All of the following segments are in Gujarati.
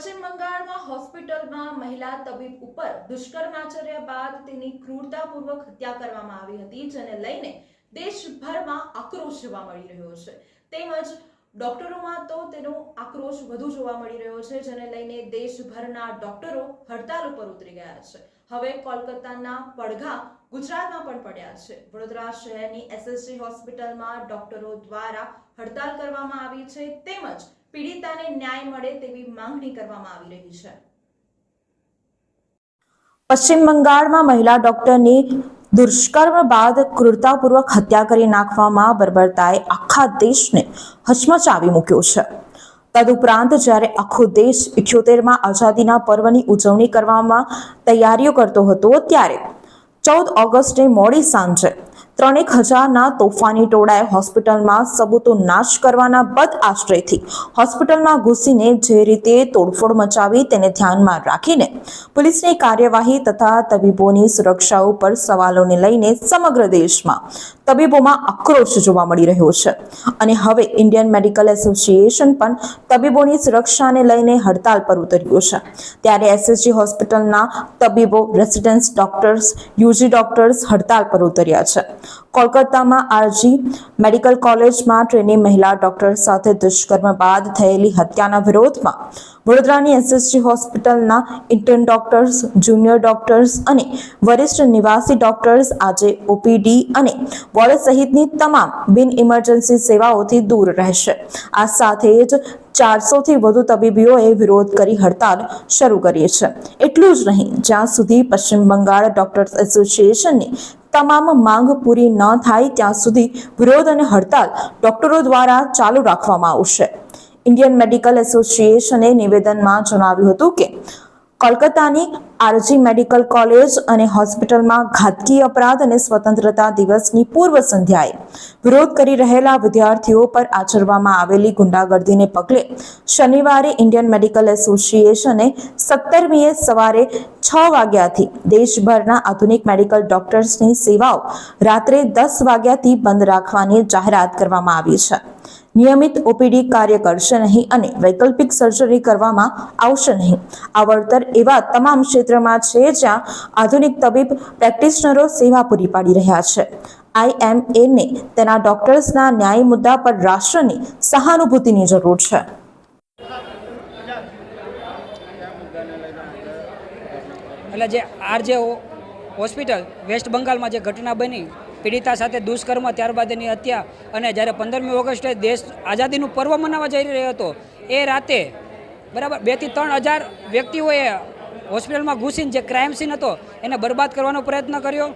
પશ્ચિમ બંગાળમાં હોસ્પિટલમાં મહિલા તબીબ ઉપર દુષ્કર્મ આચર્યા બાદ તેની ક્રૂરતાપૂર્વક હત્યા કરવામાં આવી હતી, જેને લઈને દેશભરમાં આક્રોશ જોવા મળી રહ્યો છે. તેમજ ડોક્ટરોમાં તો તેનો આક્રોશ વધુ જોવા મળી રહ્યો છે, જેને લઈને દેશભરના ડોક્ટરો હડતાલ ઉપર ઉતરી ગયા છે. હવે કોલકાતાના પડઘા ગુજરાતમાં પણ પડ્યા છે. વડોદરા શહેરની એસએસજી હોસ્પિટલમાં ડોક્ટરો દ્વારા હડતાલ કરવામાં આવી છે, તેમજ પીડિતાને ન્યાય મળે તેવી માંગણી કરવામાં આવી રહી છે. પશ્ચિમ બંગાળમાં મહિલા ડોક્ટરની દુષ્કર્મ બાદ ક્રૂરતાપૂર્વક હત્યા કરી નાખવામાં બર્બરતાએ આખા દેશને હચમચાવી મૂક્યો છે. તદુપરાંત જ્યારે આખો દેશ ઇઠ્યોતેરમાં આઝાદીના પર્વની ઉજવણી કરવામાં તૈયારીઓ કરતો હતો ત્યારે ચૌદ ઓગસ્ટે મોડી સાંજે ત્રણેક હજારના તોફાની ટોળાએ હોસ્પિટલમાં સબૂતો નાશ કરવાના બદ આશ્રયથી હોસ્પિટલમાં ઘૂસીને જે રીતે તોડફોડ મચાવી તેને ધ્યાનમાં રાખીને પોલીસની કાર્યવાહી તથા તબીબોની સુરક્ષા ઉપર સવાલોને લઈને સમગ્ર દેશમાં તબીબોમાં આક્રોશ જોવા મળી રહ્યો છે. અને હવે ઇન્ડિયન મેડિકલ એસોસિએશન પણ તબીબોની સુરક્ષાને લઈને હડતાલ પર ઉતર્યું છે. ત્યારે એસએસજી હોસ્પિટલના તબીબો, રેસિડેન્સ ડોક્ટર્સ, યુજી ડોક્ટર્સ હડતાલ પર ઉતર્યા છે. કોલકાતામાં આરજી મેડિકલ કોલેજમાં ટ્રેની મહિલા ડોક્ટર સાથે દુષ્કર્મ બાદ થયેલી હત્યાના વિરોધમાં વડોદરાની એસએસજી હોસ્પિટલના ઇન્ટર્ન ડોક્ટર્સ, જુનિયર ડોક્ટર્સ અને વરિષ્ઠ નિવાસી ડોક્ટર્સ આજે ઓપીડી અને વોર્ડ સહિતની તમામ બિન ઇમરજન્સી સેવાઓથી દૂર રહેશે. આ સાથે જ ચારસોથી વધુ તબીબીઓએ વિરોધ કરી હડતાલ શરૂ કરી છે. એટલું જ નહીં, જ્યાં સુધી પશ્ચિમ બંગાળ ડોક્ટર્સ એસોસિએશનની તમામ માંગ પૂરી ન થાય ત્યાં સુધી વિરોધ અને હડતાલ ડોક્ટરો દ્વારા ચાલુ રાખવામાં આવશે. ઇન્ડિયન મેડિકલ એસોસિએશને નિવેદનમાં જણાવ્યું હતું કે કોલકાતાની આરજી મેડિકલ કોલેજ અને હોસ્પિટલમાં ઘાતકી અપરાધ અને સ્વતંત્રતા દિવસની પૂર્વ સંધ્યાએ વિરોધ કરી રહેલા વિદ્યાર્થીઓ પર આચરવામાં આવેલી ગુંડાગર્દીને પગલે શનિવારે ઇન્ડિયન મેડિકલ એસોસિએશને સત્તરમીએ સવારે છ વાગ્યાથી દેશભરના આધુનિક મેડિકલ ડોક્ટર્સની સેવાઓ રાત્રે દસ વાગ્યાથી બંધ રાખવાની જાહેરાત કરવામાં આવી છે. નિયમિત ઓપીડી કાર્ય કરશે નહીં અને વૈકલ્પિક સર્જરી કરવામાં આવશે નહીં. આ એવા તમામ ક્ષેત્રમાં છે જ્યાં આધુનિક તબીબ પ્રેક્ટિશનરો સેવા પૂરી પાડી રહ્યા છે. આઈએમએને તેના ડોક્ટર્સના ન્યાય મુદ્દા પર રાષ્ટ્રની સહાનુભૂતિની જરૂર છે. એટલે જે આર જે હોસ્પિટલ, વેસ્ટ બંગાળમાં જે ઘટના બની પીડિતા સાથે દુષ્કર્મ ત્યારબાદ એની હત્યા અને જ્યારે પંદરમી ઓગસ્ટે દેશ આઝાદીનું પર્વ મનાવવા જઈ રહ્યો હતો, એ રાતે બરાબર બેથી ત્રણ હજાર વ્યક્તિઓએ હોસ્પિટલમાં ઘૂસીને જે ક્રાઇમ સીન હતો, એને બરબાદ કરવાનો પ્રયત્ન કર્યો.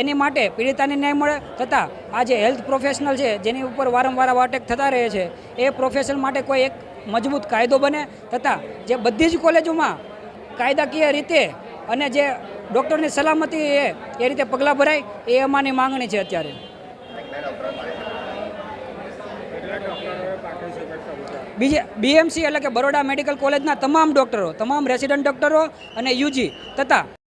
એની માટે પીડિતાને ન્યાય મળે તથા આ જે હેલ્થ પ્રોફેશનલ છે, જેની ઉપર વારંવાર અટેક થતા રહે છે, એ પ્રોફેશન માટે કોઈ એક મજબૂત કાયદો બને તથા જે બધી જ કોલેજોમાં કાયદાકીય રીતે અને જે ડૉક્ટરની સલામતી એ એ રીતે પગલાં ભરાય, એ અમારી માંગણી છે અત્યારે. બીજે, બીએમસી એટલે કે બરોડા મેડિકલ કોલેજના તમામ ડૉક્ટરો, તમામ રેસિડન્ટ ડૉક્ટરો અને યુજી તથા